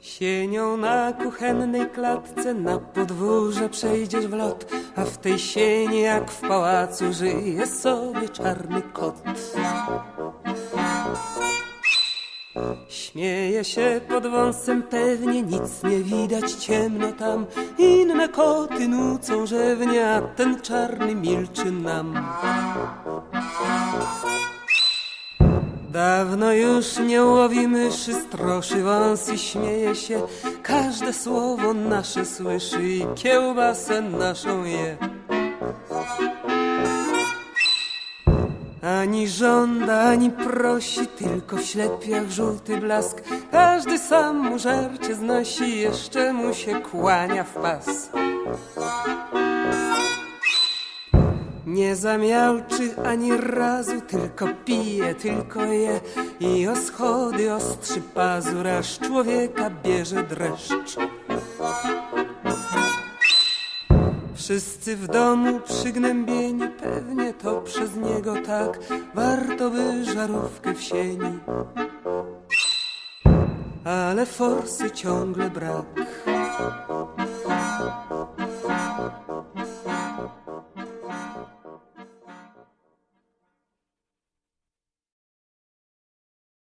Sienią na kuchennej klatce na podwórze przejdziesz w lot, a w tej sieni jak w pałacu żyje sobie czarny kot. Śmieje się pod wąsem pewnie, nic nie widać, ciemno tam. Inne koty nucą rzewnie, a ten czarny milczy nam. Dawno już nie łowi myszy, stroszy wąs i śmieje się. Każde słowo nasze słyszy i kiełbasę naszą je. Ani żąda, ani prosi, tylko w ślepiach żółty blask. Każdy sam mu żarcie znosi, jeszcze mu się kłania w pas. Nie zamiałczy ani razu, tylko pije, tylko je i o schody ostrzy pazur, aż człowieka bierze dreszcz. Wszyscy w domu przygnębieni, pewnie to przez niego tak, warto by żarówkę w sieni. Ale forsy ciągle brak.